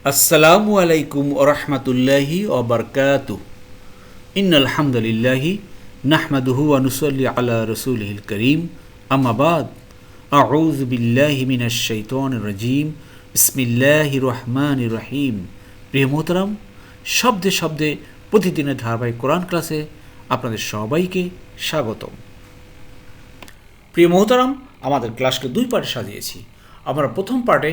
আসসালামু আলাইকুম ওরহমতুল্লাহি ওবরকাতু ইন আলহামদুলিল্লাহি নাহমাদুহু আনুসল্লি আলা রসুলহিল করিম। আমাবাদ আউজ বিল্লাহি মিনাশ শাইতান রাজিম। বিসমিল্লাহি রহমান রহিম। প্রিয় মোহতারাম, শব্দে শব্দে প্রতিদিনের ধারাবাহিক কোরআন ক্লাসে আপনাদের সবাইকে স্বাগতম। প্রিয় মোহতারাম, আমাদের ক্লাসকে দুই পার্টে সাজিয়েছি। আমরা প্রথম পার্টে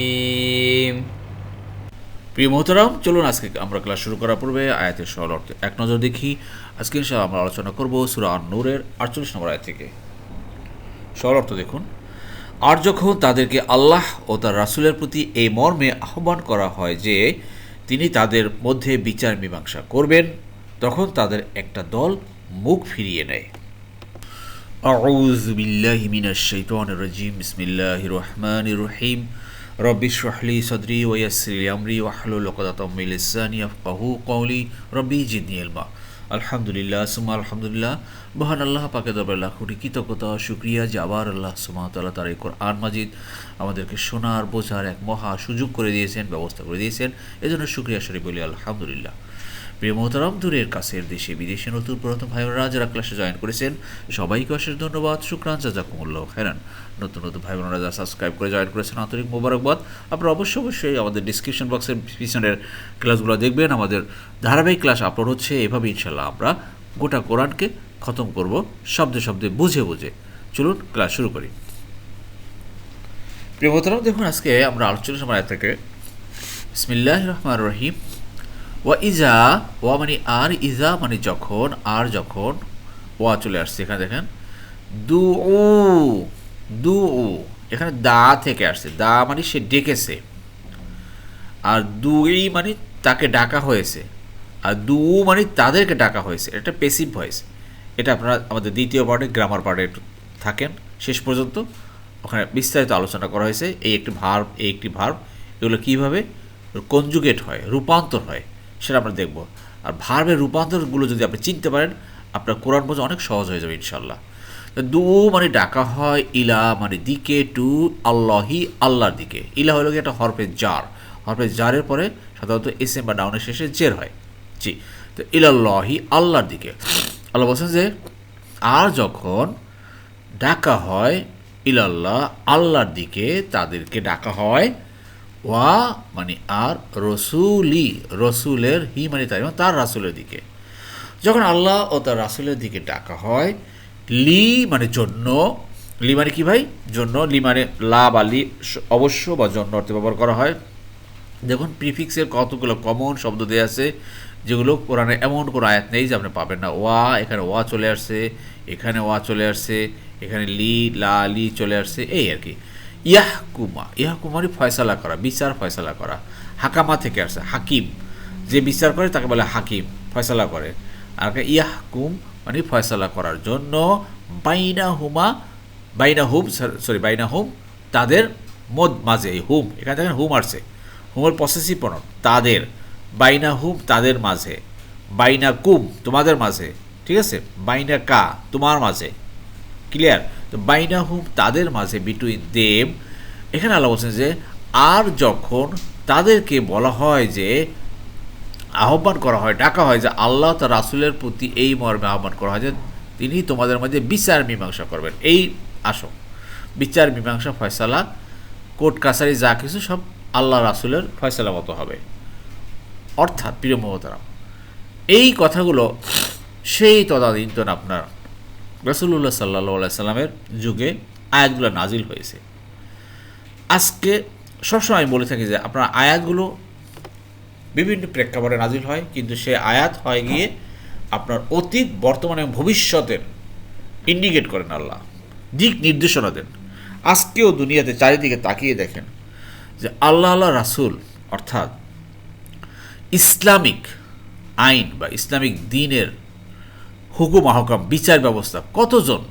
প্রিয় মোহতারাম চলুন আজকে আমরা ক্লাস শুরু করার পূর্বে আয়াতের সরল অর্থে এক নজর দেখি আজকে ইনশাআল্লাহ আমরা আলোচনা করব সুরা আন নূরের আটচল্লিশ নম্বর আয়াত থেকে সরল অর্থ দেখুন আর যখন তাদেরকে আল্লাহ ও তার রাসূলের প্রতি এই মর্মে আহ্বান করা হয় যে তিনি তাদের মধ্যে বিচার মীমাংসা করবেন তখন তাদের একটা দল মুখ ফিরিয়ে নেয় أعوذ بالله من الشيطان الرجيم بسم الله الرحمن الرحيم রব্বিশ রাহলি সদরি ওয়াসরি আমরি ওয়াহলুল ওকদাতমিল ইসানি আফকাহু কৌলি রব্বি জিদনি আলহামদুলিল্লাহ সুমা আলহামদুলিল্লাহ মহান আল্লাহ পাকে দরবার লাখ কৃতজ্ঞতা, শুক্রিয়া, যে আবার আল্লাহ সুমাতাল্লাহ তার এই কোরআন মাজিদ আমাদেরকে শোনার, বোঝার এক মহা সুযোগ করে দিয়েছেন, ব্যবস্থা করে দিয়েছেন। এজন্য শুক্রিয়া শরীফ বলি, আলহামদুলিল্লাহ। প্রিয় মোহতারাম, দূরের কাছের দেশে বিদেশে নতুন পুরাতন ভাই বোনেরা যারা ক্লাসে জয়েন করেছেন। সবাইকে অশেষ ধন্যবাদ, শুক্রান, জাজাকুমুল্লাহ, হেরান। নতুন নতুন ভাই বোনেরা যারা সাবস্ক্রাইব করে জয়েন করেছেন। আন্তরিক মোবারকবাদ। আপনারা অবশ্যই অবশ্যই আমাদের ডিসক্রিপশন বক্সের পিছনের ক্লাসগুলো দেখবেন। আমাদের ধারাবাহিক ক্লাস আপলোড হচ্ছে। এভাবে ইনশাল্লাহ আমরা গোটা কোরআনকে খতম করব শব্দে শব্দে, বুঝে বুঝে। চলুন ক্লাস শুরু করি। প্রিয় মোহতারাম, দেখুন আজকে আমরা আলোচনা সময় থেকে ইসমিল্লাহ রহমান রহিম ওয়া ইজা, ওয়া মানে আর, ইজা মানে যখন, আর যখন, ওয়া চলে আসছে, এখানে দেখেন। দু ও দু ও এখানে দা থেকে আসছে। দা মানে সে ডেকেছে। আর দুই মানে তাকে ডাকা হয়েছে। আর দু মানে তাদেরকে ডাকা হয়েছে। এটা পেসিভ ভয়েস এটা আপনারা আমাদের দ্বিতীয় পার্টে গ্রামার পার্টে একটু থাকেন। শেষ পর্যন্ত ওখানে বিস্তারিত আলোচনা করা হয়েছে। এই একটি ভার্ব এই একটি ভার্ব এগুলো কীভাবে কনজুগেট হয়, রূপান্তর হয়। সেটা আমরা দেখব। আর ভার্বের রূপান্তরগুলো যদি আপনি চিনতে পারেন, আপনার কোরআন বোঝা অনেক সহজ হয়ে যাবে ইনশাল্লাহ দু মানে ডাকা হয়, ইলা মানে দিকে, টু আল্লাহি, আল্লাহর দিকে। ইলা হলো একটা হরফে জার। হরফে জারের পরে সাধারণত এস এম বা ডাউনের শেষে জের হয়। জি, তো ইলাল্লাহি, আল্লাহর দিকে। আল্লাহ বলছেন যে, আর যখন ডাকা হয়, ইলাল্লাহ, আল্লাহর দিকে তাদেরকে ডাকা হয় ওয়া মানে আর রসুলি, রসুলের হি মানে তাই তার রাসুলের দিকে। যখন আল্লাহ ও তার রাসুলের দিকে ডাকা হয়, লি মানে জন্য, লি মানে কি ভাই? জন্য, লি মানে লা বা লি অবশ্য বা জন্য অর্থে ব্যবহার করা হয়। দেখুন, প্রিফিক্সের কতগুলো কমন শব্দ দেওয়া আছে, যেগুলো কোরআনে এমন কোনো আয়াত নেই যে আপনি পাবেন না। ওয়া, এখানে ওয়া চলে আসছে, এখানে ওয়া চলে আসছে, এখানে লি, লা, লি চলে আসছে, এই আর কি। ইয়াহকুমা, ইয়াহকুমারই ফয়সালা করা, বিচার ফয়সালা করা। হাকামা থেকে আসছে হাকিম। যে বিচার করে তাকে বলে হাকিম, ফয়সালা করে। আর ইয়াহকুম মানে ফয়সালা করার জন্য বাইনা হুমা বাইনা হুম সরি বাইনা হুম তাদের মদ মাঝে হুম, এখানে দেখেন হুম আসছে। হুমের পসেসিভ প্রণব তাদের বাইনা হুম তাদের মাঝে। বাইনা কুম তোমাদের মাঝে, ঠিক আছে? বাইনা কা তোমার মাঝে। ক্লিয়ার তো বাইনা হুম তাদের মাঝে বিটুইন দেব এখানে আল্লাহ বলছেন যে, আর যখন তাদেরকে বলা হয় যে, আহ্বান করা হয়, ডাকা হয় যে আল্লাহ তার রাসুলের প্রতি এই মর্মে আহ্বান করা হয় যে, তিনি তোমাদের মাঝে বিচার মীমাংসা করবেন। এই আসো। বিচার, মীমাংসা, ফয়সালা, কোর্ট, কাছারি, যা কিছু সব আল্লাহ রাসুলের ফয়সালা মতো হবে। অর্থাৎ প্রিয় মহতারাম, এই কথাগুলো সেই তদানীন্তন আপনার রসুল্লাহ সাল্লাহ সাল্লামের যুগে আয়াতগুলো নাজিল হয়েছে। আজকে সবসময় আমি বলে থাকি যে আপনার আয়াতগুলো বিভিন্ন প্রেক্ষাপটে নাজিল হয়, কিন্তু সে আয়াত হয় গিয়ে আপনার অতীত, বর্তমান এবং ভবিষ্যতের ইন্ডিকেট করেন আল্লাহ, দিক নির্দেশনা দেন। আজকেও দুনিয়াতে চারিদিকে তাকিয়ে দেখেন যে আল্লাহ আল্লাহ রাসুল, অর্থাৎ ইসলামিক আইন বা ইসলামিক দিনের হুকুম আহকাম বিচার ব্যবস্থা, কতজন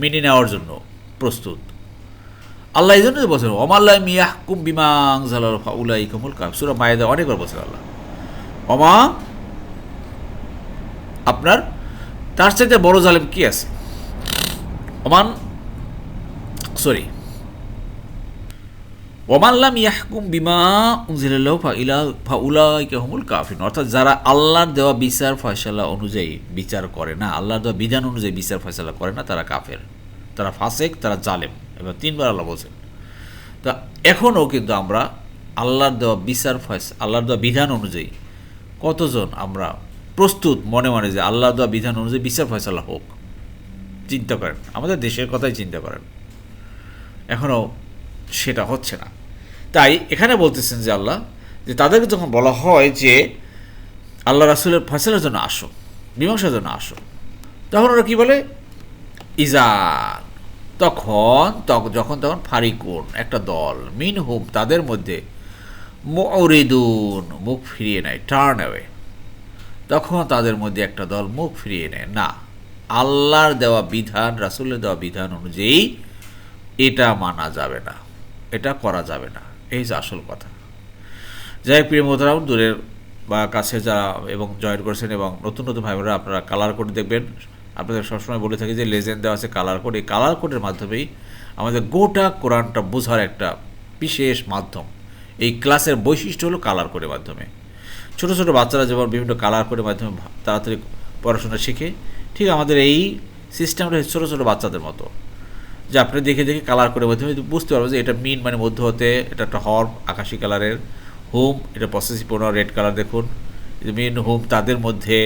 মেনে নেওয়ার জন্য প্রস্তুত? আল্লাহ এই জন্য বলছেন অমাল্লাহ মিয়াহকুম বিমাং উলাই কমুল কাপ সুরা মায়েদা অনেকবার বলছেন আল্লাহ। অমা আপনার, তার চাইতে বড় জালেম কি আছে? অমান সরি ওমাল্লাম ইয়াহকুম বিমা উনজিল্লাহ ফাইলা ফাউলাইকে হুমুল কাফিন অর্থাৎ যারা আল্লাহর দেওয়া বিচার ফয়সালা অনুযায়ী বিচার করে না, আল্লাহর দেওয়া বিধান অনুযায়ী বিচার ফয়সালা করে না, তারা কাফের। তারা ফাসেক, তারা জালেম। এবার তিনবার আল্লাহ বলছেন। তা এখনও কিন্তু আমরা আল্লাহর দেওয়া বিচার ফয়স, আল্লাহর দেওয়া বিধান অনুযায়ী কতজন আমরা প্রস্তুত মনে মনে যে আল্লাহর দেওয়া বিধান অনুযায়ী বিচার ফয়সালা হোক, চিন্তা করেন। আমাদের দেশের কথাই চিন্তা করেন। এখনও সেটা হচ্ছে না। তাই এখানে বলতেছেন যে আল্লাহ, যে তাদেরকে যখন বলা হয় যে আল্লাহ রাসুলের ফয়সালার জন্য আসো, মীমাংসার জন্য আসো, তখন ওরা কী বলে? ইজান তখন তখন যখন, তখন ফারিকুন, একটা দল মিন হুম তাদের মধ্যে মরিদুন মুখ ফিরিয়ে নেয় টার্ন অ্যাওয়ে তখন তাদের মধ্যে একটা দল মুখ ফিরিয়ে নেয়। না, আল্লাহর দেওয়া বিধান, রাসুলের দেওয়া বিধান অনুযায়ী এটা মানা যাবে না। এটা করা যাবে না। এই যে আসল কথা। যাই প্রিয় মোহতারাম দূরের বা কাছে যারা এবং জয়েন করেছেন এবং নতুন নতুন ভাই বোনেরা আপনারা কালার কোড দেখবেন। আপনাদের সবসময় বলে থাকি যে লেজেন্ড দেওয়া আছে কালার কোড এই কালার কোডের মাধ্যমেই আমাদের গোটা কোরআনটা বোঝার একটা বিশেষ মাধ্যম। এই ক্লাসের বৈশিষ্ট্য হলো কালার কোডের মাধ্যমে। ছোট ছোট বাচ্চারা যেমন বিভিন্ন কালার কোডের মাধ্যমে তাড়াতাড়ি পড়াশোনা শিখে, ঠিক আমাদের এই সিস্টেমটা ছোটো ছোটো বাচ্চাদের মতো। যে আপনি দেখে দেখে কালার করে মাধ্যমে বুঝতে পারবেন যে এটা মিন মানে মধ্য হতে, এটা একটা হর্ম আকাশি কালারের হোম এটা প্রসেসিভ পণ্য রেড কালার দেখুন। মিন হোম তাদের মধ্যে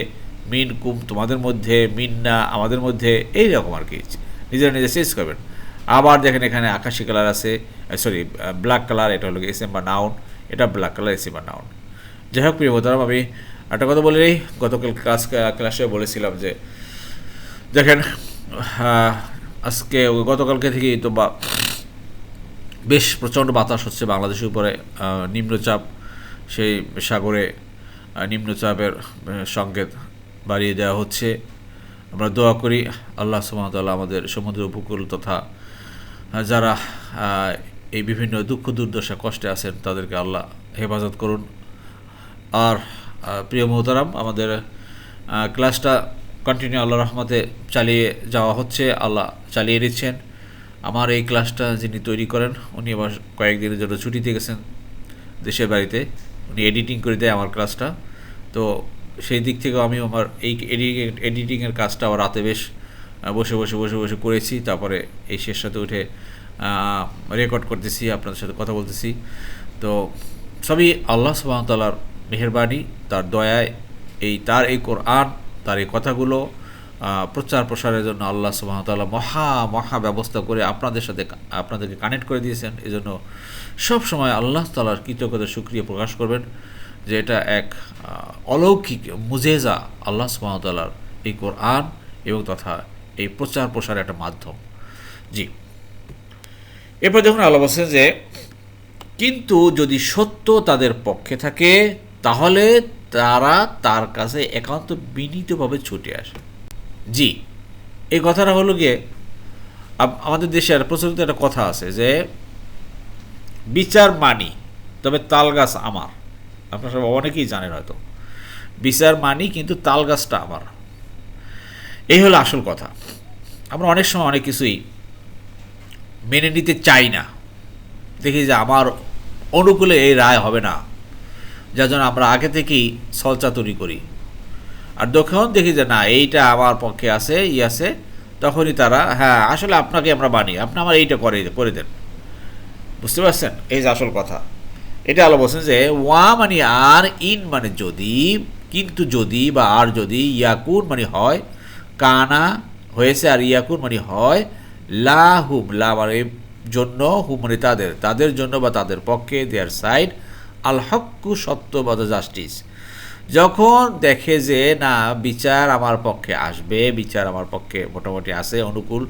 মিন কুম তোমাদের মধ্যে মিন না আমাদের মধ্যে, এই রকম আর কি। নিজেরা নিজে চেঞ্জ করবেন। আবার দেখেন এখানে আকাশি কালার আছে সরি ব্ল্যাক কালার এটা হলো এস বা নাউন এটা ব্ল্যাক কালার এস বা নাউন যাই হোক, প্রিয় মোতারাম আমি একটা কথা বলে গতকাল ক্লাস ক্লাসে বলেছিলাম যে, দেখেন আজকে গতকালকে থেকেই তো বা বেশ প্রচণ্ড বাতাস হচ্ছে বাংলাদেশের উপরে নিম্নচাপ, সেই সাগরে নিম্নচাপের সংকেত বাড়িয়ে দেওয়া হচ্ছে। আমরা দোয়া করি আল্লাহ সুমতাল্লাহ আমাদের সমুদ্র উপকূল তথা যারা এই বিভিন্ন দুঃখ দুর্দশা কষ্টে আছেন তাদেরকে আল্লাহ হেফাজত করুন। আর প্রিয় মোহতারাম, আমাদের ক্লাসটা কন্টিনিউ আল্লাহ রহমতে চালিয়ে যাওয়া হচ্ছে, আল্লাহ চালিয়ে নিচ্ছেন আমার এই ক্লাসটা যিনি তৈরি করেন, উনি আবার কয়েকদিনের জন্য ছুটিতে গেছেন দেশের বাড়িতে। উনি এডিটিং করে দেয় আমার ক্লাসটা তো সেই দিক থেকেও আমি আমার এই এডিটিং এডিটিংয়ের কাজটা আবার রাতে বেশ বসে বসে বসে বসে করেছি। তারপরে এই শেষ সাথে উঠে রেকর্ড করতেছি, আপনাদের সাথে কথা বলতেছি। তো সবই আল্লাহ সুবাহতালার মেহরবানি, তার দয়ায় এই, তার এই কোরআন তার এই কথাগুলো প্রচার প্রসারের জন্য আল্লাহ সুবাহতাল্লাহ মহা মহা ব্যবস্থা করে আপনাদের সাথে আপনাদেরকে কানেক্ট করে দিয়েছেন। এজন্য সব সময় আল্লাহ তালার কৃতজ্ঞতা সুক্রিয়া প্রকাশ করবেন যে এটা এক অলৌকিক মুজেজা আল্লাহ সুবাহতাল্লার এই কোরআন এবং তথা এই প্রচার প্রসারের একটা মাধ্যম। জি। এরপর দেখুন আল্লাহ বলছেন যে, কিন্তু যদি সত্য তাদের পক্ষে থাকে, তাহলে তারা তার কাছে একান্ত বিনীতভাবে ছুটে আসে। জি, এই কথাটা হলো গিয়ে আমাদের দেশে প্রচলিত একটা কথা আছে যে, বিচার মানি, তবে তাল গাছ আমার। আপনারা সব অনেকেই জানেন হয়তো। বিচার মানি কিন্তু তাল গাছটা আমার। এই হলো আসল কথা। আমরা অনেক সময় অনেক কিছুই মেনে নিতে চাই না। দেখি যে আমার অনুকূলে এই রায় হবে না। যার জন্য আমরা আগে থেকেই সলচা তৈরি করি। আর যখন দেখি যে না, এইটা আমার পক্ষে আছে, ই আছে, তখনই তারা হ্যাঁ আসলে আপনাকে আমরা মানি, আপনি আমার এইটা করে করে দেন। বুঝতে পারছেন? এই যে আসল কথা। এটা আলো বলছেন যে, ওয়া মানে আর ইন মানে যদি, কিন্তু যদি বা আর যদি ইয়াকুন মানে হয়, কানা হয়েছে আর ইয়াকুন মানে হয় লা হুম লা মানে জন্য হুম মানে তাদের তাদের জন্য বা তাদের পক্ষে দেয়ার সাইড আল হক্কু সত্য বা জাস্টিস। যখন দেখে যে, না, বিচার আমার পক্ষে আসবে, বিচার আমার পক্ষে মোটামুটি আছে, অনুকূল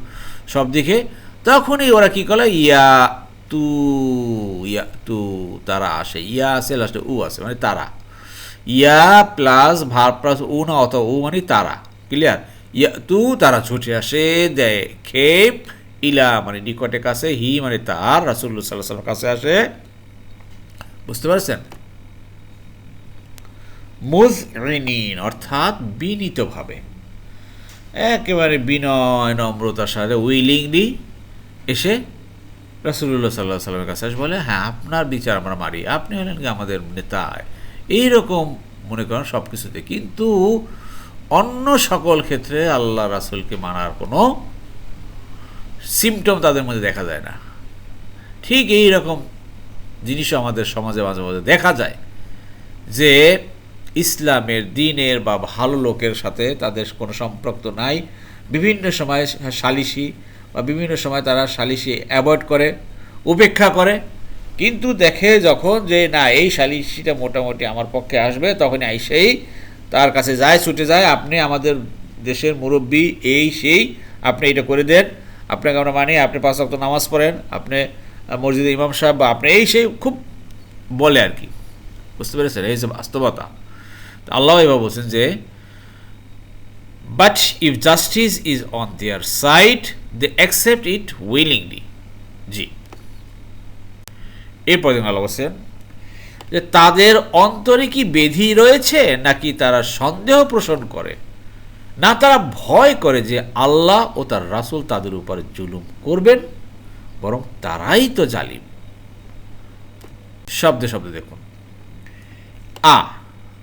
সব দিকে, তখনই ওরা কি করে ইয়া তু ইয়া তু, তারা আসে। ইয়া আছে লাস্টে উ আছে মানে তারা। ইয়া প্লাস ভার প্লাস উ না অত উ মানে তারা। ক্লিয়ার? ইয়া তু, তারা ছুটে আসে দেয় খেপ ইলা মানে নিকটে কাছে, হি মানে তার রাসুল্লাহ সাল্লাহ কাছে আসে। বুঝতে পারছেন? মুজরিনিন, অর্থাৎ বিনীতভাবে। একেবারে বিনয় নম্রতার সাথে উইলিংলি এসে রাসুল্লাহ সাল্লাহ সাল্লামের কাছে এসে বলে হ্যাঁ আপনার বিচার আমরা মারি আপনি হলেন কি আমাদের নেতা এইরকম মনে করেন সব কিছুতে কিন্তু অন্য সকল ক্ষেত্রে আল্লাহ রাসুলকে মানার কোনো সিমটম তাদের মধ্যে দেখা যায় না। ঠিক এই রকম জিনিসও আমাদের সমাজে মাঝে মাঝে দেখা যায় যে ইসলামের দিনের বা ভালো লোকের সাথে তাদের কোনো সম্পর্ক নাই। বিভিন্ন সময় সালিশি বা বিভিন্ন সময় তারা সালিশি অ্যাভয়েড করে, উপেক্ষা করে। কিন্তু দেখে যখন যে না, এই সালিশিটা মোটামুটি আমার পক্ষে আসবে, তখনই আইসেই তার কাছে যায়, ছুটে যায়, আপনি আমাদের দেশের মুরব্বী, এই, সেই, আপনি এটা করে দেন। আপনাকে আমরা মানি, আপনি পাঁচ ওয়াক্ত নামাজ পড়েন, আপনি মসজিদে ইমাম সাহেব বা আপনি, এই সেই খুব বলে আর কি। বুঝতে পেরেছেন? এই যে বাস্তবতা। আল্লাহ এবার বলছেন যে but if justice is on their side they accept it willingly ji. এরপর দেখুন আল্লাহ বলছেন যে, তাদের অন্তরে কি বেধি রয়েছে, নাকি তারা সন্দেহ পোষণ করে? না, তারা ভয় করে যে আল্লাহ ও তার রাসূল তাদের উপরে জুলুম করবেন? বরং তারাই তো জালিম। শব্দে শব্দ দেখুন। আ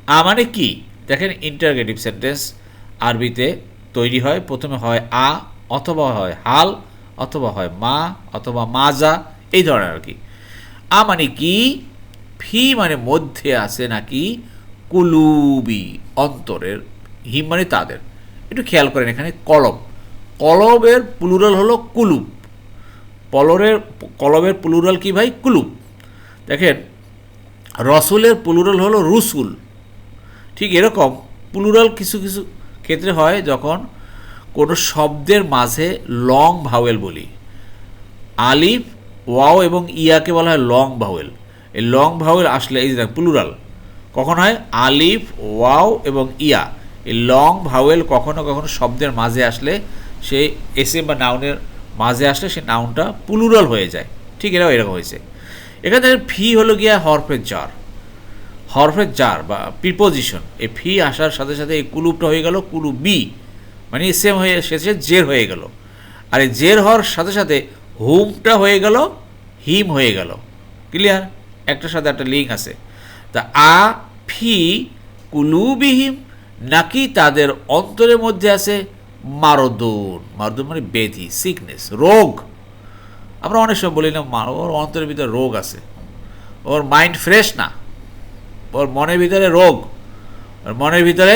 আ মানে কি? দেখেন ইন্টারগেটিভ সেন্টেন্স আরবিতে তৈরি হয়। প্রথমে হয় আ, অথবা হয় হাল, অথবা হয় মা, অথবা মাজা, এই ধরনের আর কি। আ মানে কি? ফি মানে মধ্যে আছে নাকি? কুলুবি, অন্তরের। হিম মানে তাদের। একটু খেয়াল করেন এখানে, কলম। কলবের প্লুরাল হলো কুলুব। পলরের কলবের প্লুরাল কি ভাই? কুলুব দেখেন, রসুলের প্লুরাল হলো রুসুল। ঠিক এরকম প্লুরাল কিছু কিছু ক্ষেত্রে হয় যখন কোনো শব্দের মাঝে লং ভাওয়েল বলি। আলিফ, ওয়াও এবং ইয়াকে বলা হয় লং ভাওয়েল এই লং ভাওয়েল আসলে এই যে প্লুরাল কখন হয়? আলিফ, ওয়াও এবং ইয়া। এই লং ভাওয়েল কখনো কখনো শব্দের মাঝে আসলে সে এসে বা নাউনের মাঝে আসলে সে নাউনটা প্লুরাল হয়ে যায়। ঠিক এরাও এরকম হয়েছে। এখানে ফি হলো গিয়া হরফের জার হরফের জার বা প্রিপোজিশন এই ফি আসার সাথে সাথে এই কুলুপটা হয়ে গেল কুলু বি। মানে সেম হয়ে শেষে জের হয়ে গেল। আর এই জের হওয়ার সাথে সাথে হুমটা হয়ে গেল, হিম হয়ে গেল। ক্লিয়ার একটার সাথে একটা লিঙ্ক আছে। তা আ, ফি কুলুবিহিম নাকি তাদের অন্তরের মধ্যে আছে? মারদুন মারদুন মানে বেধি সিকনেস রোগ। আমরা অনেক সময় বলি না ওর অন্তরের ভিতরে রোগ আছে। ওর মাইন্ড ফ্রেশ না। ওর মনের ভিতরে রোগ। ওর মনের ভিতরে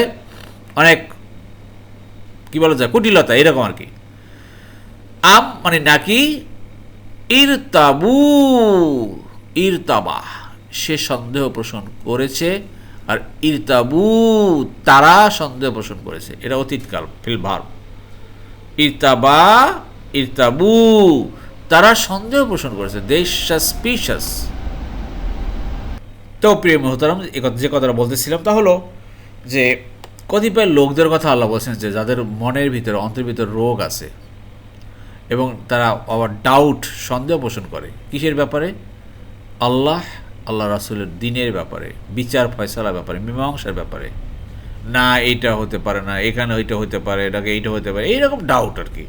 অনেক, কি বলা যায়, কুটিলতা, এরকম আর কি। আম মানে নাকি ইরতাবু ইরতাবা সে সন্দেহ পোষণ করেছে আর ইরতাবু তারা সন্দেহ পোষণ করেছে। এটা অতীতকাল ফিল ভার ইরতাবা, ইরতাবু। তারা সন্দেহ পোষণ করেছে দে সাসপিশাস তো প্রিয় মহতারাম যে কথাটা বলতেছিলাম তা হলো যে, কতিপয় লোকদের কথা আল্লাহ বলছেন যে, যাদের মনের ভিতরে, অন্তরের ভিতরে রোগ আছে এবং তারা আবার ডাউট সন্দেহ পোষণ করে, কিসের ব্যাপারে? আল্লাহ আল্লাহ রাসুলের দিনের ব্যাপারে, বিচার ফয়সালা ব্যাপারে, মীমাংসার ব্যাপারে। না, এইটা হতে পারে না, এখানে ওইটা হতে পারে, এটাকে এইটা হতে পারে, এইরকম ডাউট আর কি।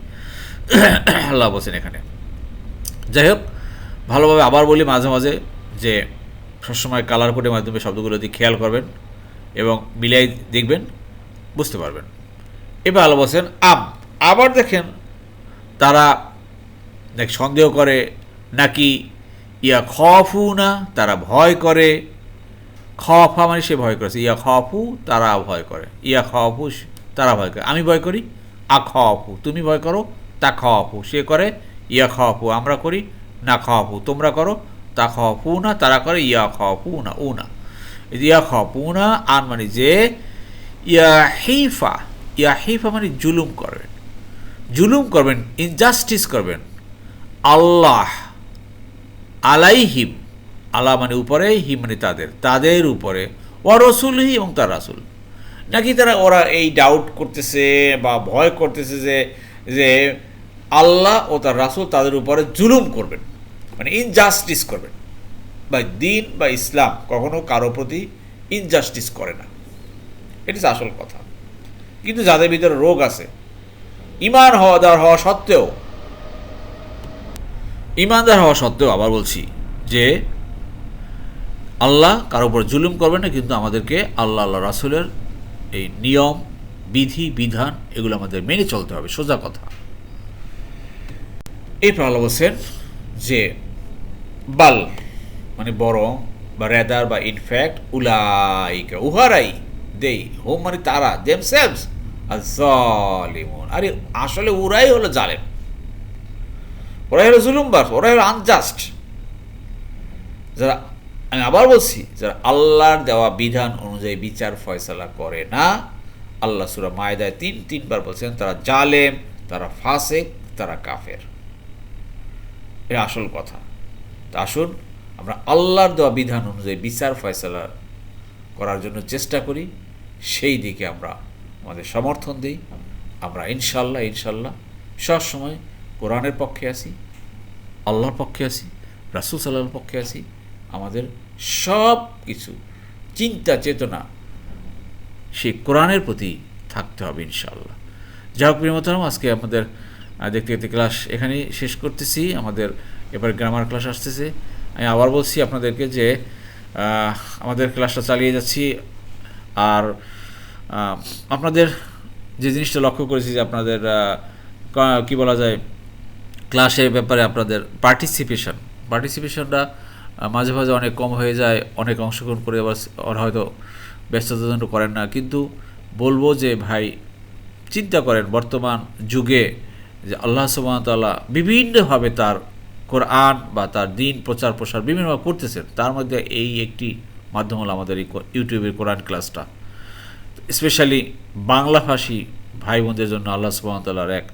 আল্লাহ বলছেন এখানে। যাই হোক, ভালোভাবে আবার বলি মাঝে মাঝে যে, সবসময় কালার কোডের মাধ্যমে শব্দগুলো দিয়ে খেয়াল করবেন এবং মিলাই দেখবেন, বুঝতে পারবেন। এবার আল্লাহ বলছেন আম আবার দেখেন তারা সন্দেহ করে, নাকি ইয়া খফু না তারা ভয় করে খফা মানে সে ভয় করেছে। ইয়া খফু তারা ভয় করে। ইয়া খফু, তারা ভয় করে। আমি ভয় করি, আ খফু। তুমি ভয় করো, তা খফু। সে করে, ইয়া খফু। আমরা করি, না খফু। তোমরা করো, তা খফু না তারা করে, ইয়া খফু না উ না ইয়া খফু না আন মানে যে, ইয়া হিফা। ইয়া হিফা মানে জুলুম করবেন। জুলুম করবেন ইনজাস্টিস করবেন। আল্লাহ আলাইহিম আল্লাহ মানে উপরে হিম মানে তাদের তাদের উপরে ও রসুলহি এবং তার রাসুল। নাকি তারা, ওরা এই ডাউট করতেছে বা ভয় করতেছে যে যে আল্লাহ ও তার রাসুল তাদের উপরে জুলুম করবেন মানে ইনজাস্টিস করবেন। বা দিন বা ইসলাম কখনো কারও প্রতি ইনজাস্টিস করে না। এটি আসল কথা। কিন্তু যাদের ভিতরে রোগ আছে ইমান হওয়া দেওয়ার হওয়া সত্ত্বেও ইমানদার হওয়া সত্ত্বেও আবার বলছি যে আল্লাহ কারও উপর জুলুম করবে না, কিন্তু আমাদেরকে আল্লাহ আল্লাহ রাসুলের এই নিয়ম, বিধি, বিধান এগুলো আমাদের মেনে চলতে হবে, সোজা কথা। এরপর আল্লাহ বলছেন যে, বাল মানে বরং বা রেদার বা ইনফ্যাক্ট উলাইকা, উহারাই দেই হোম মানে তারা দেম সেলস আর জলিমন আরে আসলে ওরাই হলো জালেম। ওরাই হলো জুলুমবার ওরাই হলো আনজাস্ট যারা আমি আবার বলছি যারা আল্লাহর দেওয়া বিধান অনুযায়ী বিচার ফয়সালা করে না। আল্লাহ সুরা মায়দায় তিন, তিনবার বলছেন, তারা জালেম, তারা ফাসেক, তারা কাফের। এটা আসল কথা। তা আসুন, আমরা আল্লাহর দেওয়া বিধান অনুযায়ী বিচার ফয়সালা করার জন্য চেষ্টা করি। সেই দিকে আমরা আমাদের সমর্থন দিই। আমরা ইনশাল্লাহ ইনশাল্লাহ সবসময় কোরআনের পক্ষে আছি, আল্লাহর পক্ষে আছি, রাসুল সাল্লাহর পক্ষে আছি। আমাদের সব কিছু। চিন্তা, চেতনা, সেই কোরআনের প্রতি থাকতে হবে ইনশাল্লাহ যাই হোক প্রিয়মতরম আজকে আমাদের দেখতে দেখতে ক্লাস এখানেই শেষ করতেছি। আমাদের এবার গ্রামার ক্লাস আসতেছে। আমি আবার বলছি আপনাদেরকে যে আমাদের ক্লাসটা চালিয়ে যাচ্ছি। আর আপনাদের যে জিনিসটা লক্ষ্য করেছি যে আপনাদের কি বলা যায় ক্লাসের ব্যাপারে আপনাদের পার্টিসিপেশন পার্টিসিপেশনটা মাঝে মাঝে অনেক কম হয়ে যায়, অনেক অংশগ্রহণ করে আবার হয়তো ব্যস্ততার জন্য করেন না। কিন্তু বলব যে ভাই, চিন্তা করেন বর্তমান যুগে যে আল্লাহ সুবাহতাল্লাহ বিভিন্নভাবে তার কোরআন বা তার দিন প্রচার প্রসার বিভিন্নভাবে করতেছেন। তার মধ্যে এই একটি মাধ্যম হলো আমাদের এই ইউটিউবের কোরআন ক্লাসটা। স্পেশালি বাংলাভাষী ভাই বোনদের জন্য আল্লাহ সুবাহতাল্লাহর এক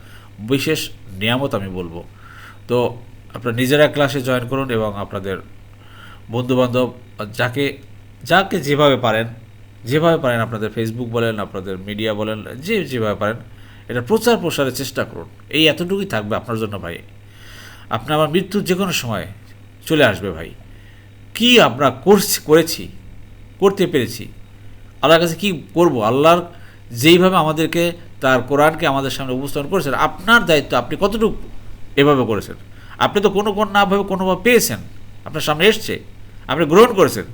বিশেষ নিয়ামত আমি বলব। তো আপনারা নিজেরা ক্লাসে জয়েন করুন এবং আপনাদের বন্ধুবান্ধব, যাকে যাকে যেভাবে পারেন যেভাবে পারেন আপনাদের ফেসবুক বলেন, আপনাদের মিডিয়া বলেন, যে যেভাবে পারেন, এটা প্রচার প্রসারের চেষ্টা করুন। এই এতটুকুই থাকবে আপনার জন্য ভাই। আপনার আমার মৃত্যুর যে কোনো সময় চলে আসবে ভাই। কি আমরা করছি, করেছি, করতে পেরেছি? আল্লাহর কাছে কি করব? আল্লাহর যেইভাবে আমাদেরকে, তার কোরআনকে আমাদের সামনে উপস্থাপন করেছেন, আপনার দায়িত্ব আপনি কতটুকু এভাবে করেছেন? আপনি তো কোনো কোন নাভাবে কোনোভাবে পেয়েছেন। আপনার সামনে এসছে। আপনি গ্রহণ করেছেন।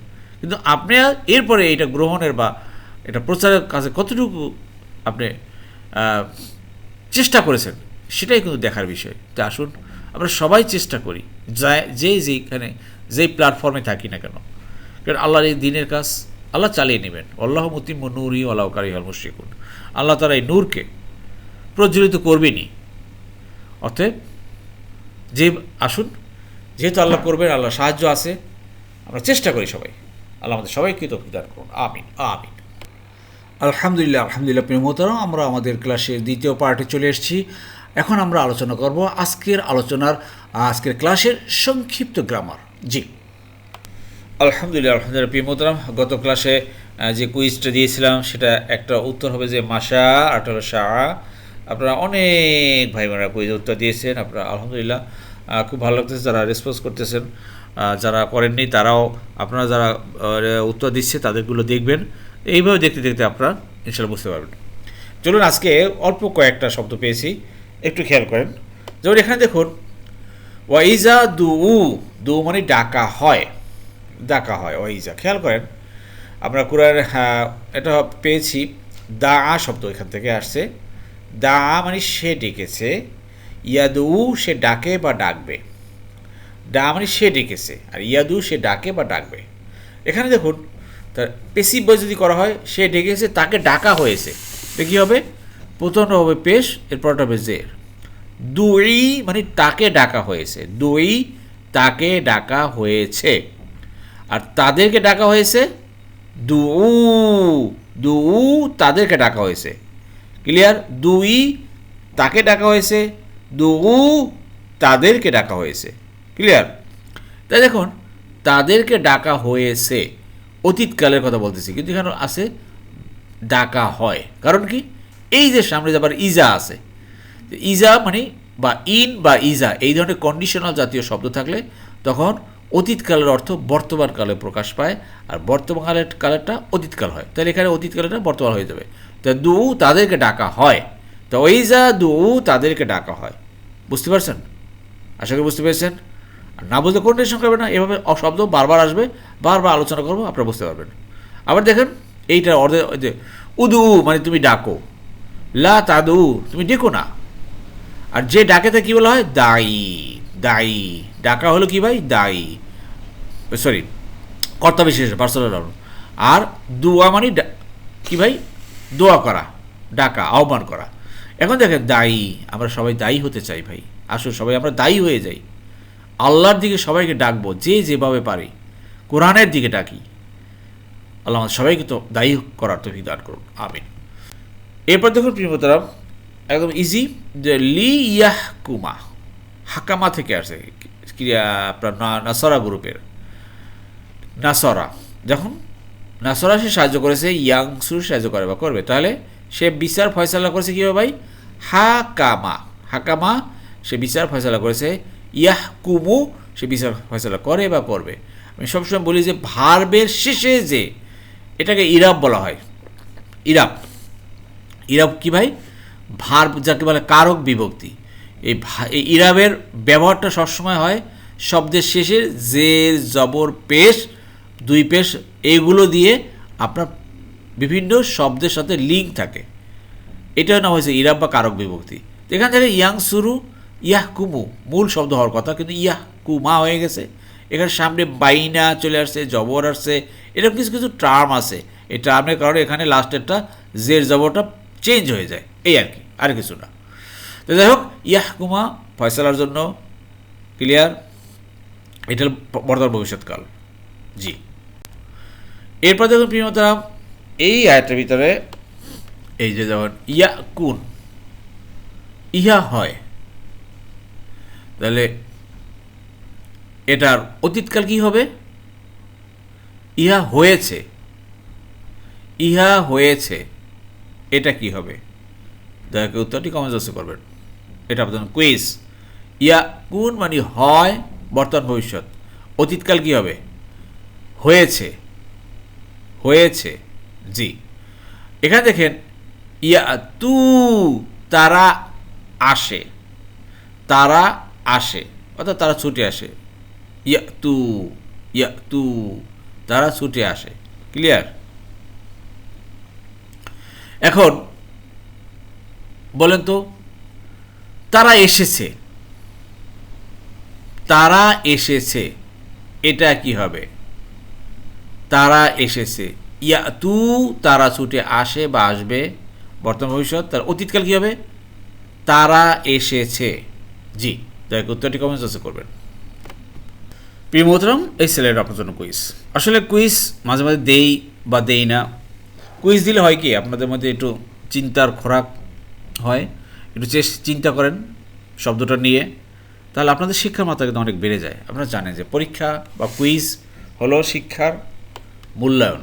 কিন্তু আপনি এরপরে এটা গ্রহণের বা এটা প্রচারের কাছে কতটুকু আপনি চেষ্টা করেছেন, সেটাই কিন্তু দেখার বিষয়। তা আসুন, আমরা সবাই চেষ্টা করি যা- যে যেখানে যেই প্ল্যাটফর্মে থাকি না কেন। কারণ আল্লাহর এই দিনের কাজ, আল্লাহ চালিয়ে নেবেন। আল্লাহ মতিম নূরই আল্লাহ কারি আল মুশিকুন আল্লাহ তারা এই নূরকে প্রজ্বলিত করবেনই। অতএব, যে, আসুন, যেহেতু আল্লাহ করবেন আল্লাহ সাহায্য আছে আমরা চেষ্টা করি সবাই। আল্লাহ আমাদের সবাইকে তো দান করুন। আমিন আমিন। আলহামদুলিল্লাহ আলহামদুলিল্লাহ প্রিয় মোহতারাম আমরা আমাদের ক্লাসের দ্বিতীয় পার্টে চলে এসেছি। এখন আমরা আলোচনা করব আজকের আলোচনার আজকের ক্লাসের সংক্ষিপ্ত গ্রামার জি। আলহামদুলিল্লাহ আলহামদুলিল্লাহ প্রিয় মোহতারাম গত ক্লাসে যে কুইজটা দিয়েছিলাম সেটা একটা উত্তর হবে যে মাসা আঠারো শাহ আপনারা অনেক ভাই বোনেরা কুইজ উত্তর দিয়েছেন আপনারা আলহামদুলিল্লাহ খুব ভালো লাগতেছে যারা রেসপন্স করতেছেন। যারা করেননি তারাও আপনারা যারা উত্তর দিচ্ছে তাদেরগুলো দেখবেন। এইভাবে দেখতে দেখতে আপনারা ইনশাল্লাহ বুঝতে পারবেন। চলুন আজকে অল্প কয়েকটা শব্দ পেয়েছি একটু খেয়াল করেন। যেমন এখানে দেখুন ওয়াইজা দু উ দু মানে ডাকা হয়। ডাকা হয় ওয়াইজা। খেয়াল করেন আমরা হ্যাঁ, এটা পেয়েছি দা আ শব্দ এখান থেকে আসছে। দা মানে সে ডেকেছে ইয়াদু সে ডাকে বা ডাকবে। ডা মানে সে ডেকেছে, আর ইয়াদু সে ডাকে বা ডাকবে। এখানে দেখুন, তার পেসিভ বয় যদি করা হয়, সে ডেকেছে, তাকে ডাকা হয়েছে। এটা কী হবে? প্রথমটা হবে পেশ এরপরটা হবে জের। দুই মানে তাকে ডাকা হয়েছে। দুই, তাকে ডাকা হয়েছে। আর তাদেরকে ডাকা হয়েছে? দু দু তাদেরকে ডাকা হয়েছে। ক্লিয়ার? দুই, তাকে ডাকা হয়েছে। দু তাদেরকে ডাকা হয়েছে। ক্লিয়ার তাই দেখুন, তাদেরকে ডাকা হয়েছে, অতীতকালের কথা বলতেছি, কিন্তু এখানে আছে ডাকা হয়। কারণ কি? এই যে সামনে যাবার ইজা আছে ইজা মানে বা ইন বা ইজা, এই ধরনের কন্ডিশনাল জাতীয় শব্দ থাকলে তখন অতীতকালের অর্থ বর্তমান কালে প্রকাশ পায়, আর বর্তমান কালের কালেরটা অতীতকাল হয়। তাহলে এখানে অতীতকালেরটা বর্তমান হয়ে যাবে। তা দু তাদেরকে ডাকা হয়। তো ওইজা দু তাদেরকে ডাকা হয়। বুঝতে পারছেন? আশা করি বুঝতে পেরেছেন? আর না বুঝলে কোন টেনশন করবে না, এভাবে অ- শব্দ বারবার আসবে, বারবার আলোচনা করব, আপনারা বুঝতে পারবেন। আবার দেখেন এইটা অর্ধে যে, উদু মানে তুমি ডাকো। লা তাদু, তুমি ডেকো না। আর যে ডাকে ডাকেতে কী বলা হয়? দায়ী দায়ী। ডাকা হলো কি ভাই? দায়ী। সরি, কর্তা বিশেষ পার্সোনাল আর দুয়া মানে কি ভাই? দোয়া করা, ডাকা, আহ্বান করা। এখন দেখেন, দায়ী, আমরা সবাই দায়ী হতে চাই ভাই। আসুন, সবাই আমরা দায়ী হয়ে যাই। আল্লাহর দিকে সবাইকে ডাকবো, যে যেভাবে পারি। কোরআনের দিকে ডাকি। আল্লাহ আমাদের সবাইকে তো দায়ী করার তো দান করুন। আমিন। এরপর দেখুন প্রিয়তরাম একদম ইজি যে লি ইয়াহ কুমা হাকামা থেকে আসে আপনার নাসরা গ্রুপের। নাসরা যখন নাসরা সে সাহায্য করেছে ইয়াংসুর সাহায্য করে বা করবে। তাহলে সে বিচার ফয়সালা করেছে কীভাবে ভাই? হাকামা হাকামা সে বিচার ফয়সালা করেছে ইয়াহ কুমু সে বিচার ফয়সালা করে বা করবে। আমি সবসময় বলি যে, ভার্বের শেষে যে, এটাকে ইরাব বলা হয়। ইরাব। ইরাব কি ভাই? ভার যাকে বলে কারক বিভক্তি। এই এই ইরাবের ব্যবহারটা সবসময় হয় শব্দের শেষে জের, জবর, পেশ, দুই পেশ, এগুলো দিয়ে আপনার বিভিন্ন শব্দের সাথে লিঙ্ক থাকে। এটা না হয়েছে ইরাব বা কারক বিভক্তি। এখান থেকে ইয়াং শুরু ইয়াহ কুমু মূল শব্দ হওয়ার কথা, কিন্তু ইয়াহ কুমা হয়ে গেছে। এখানে সামনে বাইনা চলে আসছে, জবর আসছে, এরকম কিছু কিছু টার্ম আছে। এই টার্মের কারণে এখানে লাস্টেরটা জের জবরটা চেঞ্জ হয়ে যায়। এই আর কি, আর কিছু না। তো যাই হোক ইয়াহ কুমা ফয়সালার জন্য ক্লিয়ার এটা বর্তমান ভবিষ্যৎকাল। জি। এরপর দেখুন প্রিয়তারাম এই আয়টার ভিতরে এই যে যেমন ইয়া কুন ইহা হয়। তাহলে এটার অতীতকাল কি হবে? ইহা হয়েছে। ইহা হয়েছে। এটা কি হবে? দয়াকে উত্তরটি কমেন্ট বক্সে করবেন। এটা আপনার কুইজ ইয়া কোন মানে হয় বর্তমান ভবিষ্যৎ? অতীতকাল কি হবে? হয়েছে। হয়েছে। জি। এখানে দেখেন ইয়া তু তারা আসে। তারা আসে, অর্থাৎ তারা ছুটে আসে। ইয়া তু ইয়া তু তারা ছুটে আসে। ক্লিয়ার এখন বলেন তো, তারা এসেছে। তারা এসেছে, এটা কি হবে? তারা এসেছে। ইয়া তু তারা ছুটে আসে বা আসবে, বর্তমান ভবিষ্যৎ, তার অতীতকাল কী হবে? তারা এসেছে। জি। করে উত্তরটি কমেন্ট বক্সে করবেন। প্রিয় মোহতরম এই ছেলের আপনার জন্য কুইজ আসলে কুইজ মাঝে মাঝে দেই বা দেই না। কুইজ দিলে হয় কি, আপনাদের মধ্যে একটু চিন্তার খোরাক হয়, একটু চিন্তা করেন শব্দটা নিয়ে। তাহলে আপনাদের শিক্ষার মাত্রা কিন্তু অনেক বেড়ে যায়। আপনারা জানেন যে পরীক্ষা বা কুইজ হলো শিক্ষার মূল্যায়ন।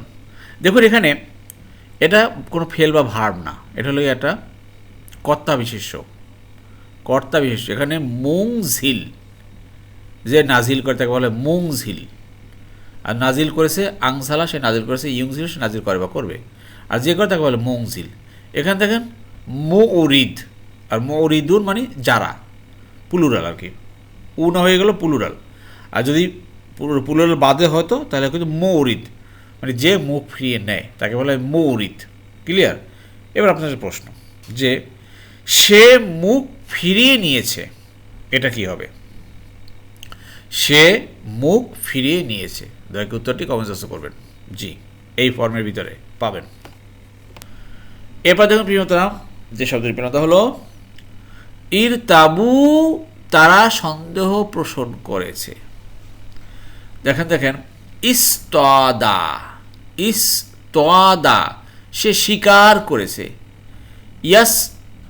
দেখুন এখানে এটা কোনো ফেল বা ভার্ব না। এটা হলো একটা কর্তা বিশেষ্য। কর্তা বিশেষ্য এখানে মুং ঝিল যে নাজিল করে তাকে বলে মুং ঝিল আর নাজিল করেছে আংসালা, সে নাজিল করেছে ইউংঝিল, সে নাজিল করে বা করবে। আর যে করে তাকে বলে মংঝিল। এখানে দেখেন মৌরিদ আর মৌরিদুন মানে যারা, পুলুরাল আর কি। উ না হয়ে গেল পুলুরাল। আর যদি পুল- পুলুরাল বাদে হতো, তাহলে কিন্তু মৌরিদ মানে যে মুখ ফিরিয়ে নেয়, তাকে বলে মৌরিদ ক্লিয়ার এবার আপনাদের প্রশ্ন, যে সে মুখ ফিরিয়ে নিয়েছে, এটা কি হবে? সে মুখ ফিরিয়ে নিয়েছে। দয়া উত্তরটি কমেন্ট বক্সে করবেন। জি, এই ফর্মের ভিতরে পাবেন। এরপর দেখুন প্রিয়তরাম যে শব্দের প্রিয়তা হলো, ইর তাবু তারা সন্দেহ পোষণ করেছে। দেখেন দেখেন, ইস্তদা ইস্তদা, সে স্বীকার করেছে। ইয়াস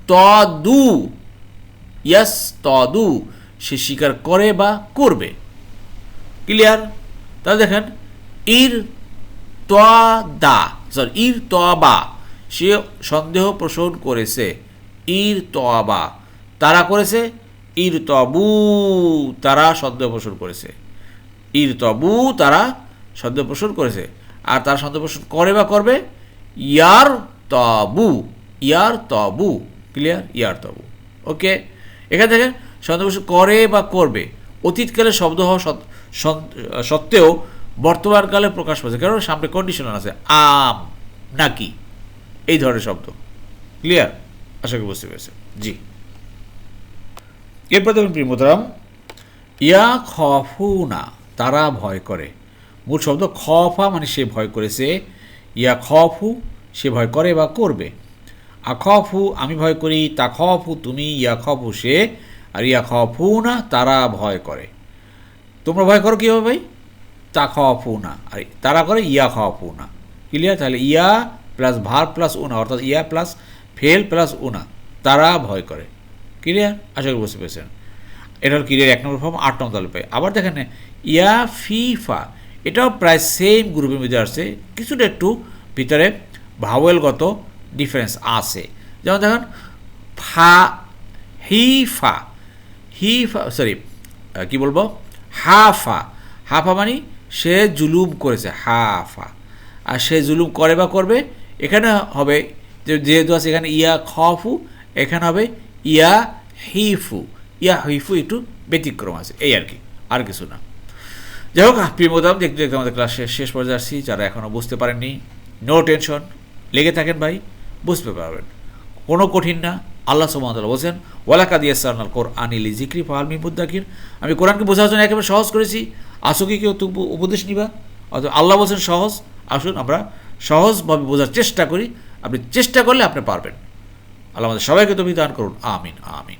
তদু ইয়াস তদু, সে স্বীকার করে বা করবে। ক্লিয়ার তাহলে দেখেন, ইর দা সরি ইর তোয়া বা, সে সন্দেহ পোষণ করেছে। ইর তোয়া বা, তারা করেছে? ইর তবু, তারা সন্দেহ পোষণ করেছে। ইর তবু, তারা সন্দেহ পোষণ করেছে। আর তারা সন্দেহ পোষণ করে বা করবে? ইয়ার তবু ইয়ার তবু ক্লিয়ার ইয়ার তবু। ওকে এখান থেকে সন্দেহ করে বা করবে অতীতকালে শব্দ হওয়া সত্ত্বেও বর্তমানকালে প্রকাশ পাচ্ছে। কারণ সামনে কন্ডিশনার আছে, আম নাকি, এই ধরনের শব্দ। ক্লিয়ার আশা করি বুঝতে পেরেছে জি। এরপর দেখুন প্রিমোতরাম ইয়া খফুনা, তারা ভয় করে। মূল শব্দ খফা মানে সে ভয় করেছে। ইয়া খফু, সে ভয় করে বা করবে। আখফু, আমি ভয় করি তা খফু তুমি ইয়া খফু সে, আর ইয়া খফু না তারা ভয় করে। তোমরা ভয় করো কীভাবে ভাই? তা খফু না আর, তারা করে ইয়া খফু না ক্লিয়ার তাহলে ইয়া প্লাস ভার প্লাস উনা, অর্থাৎ ইয়া প্লাস ফেল প্লাস উনা, তারা ভয় করে। ক্লিয়ার আশা করি বুঝতে পেরেছেন। এটা হল ক্লিয়ার এক নম্বর ফর্ম আট নম্বর পাই। আবার দেখেন ইয়া ফিফা, এটাও প্রায় সেম গ্রুপের মধ্যে আসছে। কিছুটা একটু ভিতরে ভাওয়েলগত ডিফারেন্স আছে। যেমন দেখেন, ফা হিফা হিফা সরি কি বলব? হাফা হাফা মানে সে জুলুম করেছে হাফা আর সে জুলুম করে বা করবে, এখানে হবে যেহেতু আছে এখানে ইয়া খফু এখানে হবে ইয়া হিফু ইয়া হিফু একটু ব্যতিক্রম আছে, এই আর কি, আর কিছু না। যাই হোক, প্রিয় মোদাম দেখতে দেখতে আমাদের ক্লাস শেষ শেষ পর্যায়ে আসছি, যারা এখনও বুঝতে পারেননি নো টেনশন লেগে থাকেন ভাই। বুঝতে পারবেন। কোনো কঠিন না, আল্লাহ সুমতলা বলছেন ওয়ালাকা দিয়া সারনাল কোর আনিলি জিক্রি ফালমি মুদ্দাকির। আমি কোরআনকে বোঝার জন্য একেবারে সহজ করেছি। আসো কি কেউ উপদেশ নিবা? অথবা আল্লাহ বলছেন সহজ, আসুন আমরা সহজভাবে বোঝার চেষ্টা করি। আপনি চেষ্টা করলে আপনি পারবেন। আল্লাহ আমাদের সবাইকে তুমি দান করুন। আমিন আমিন।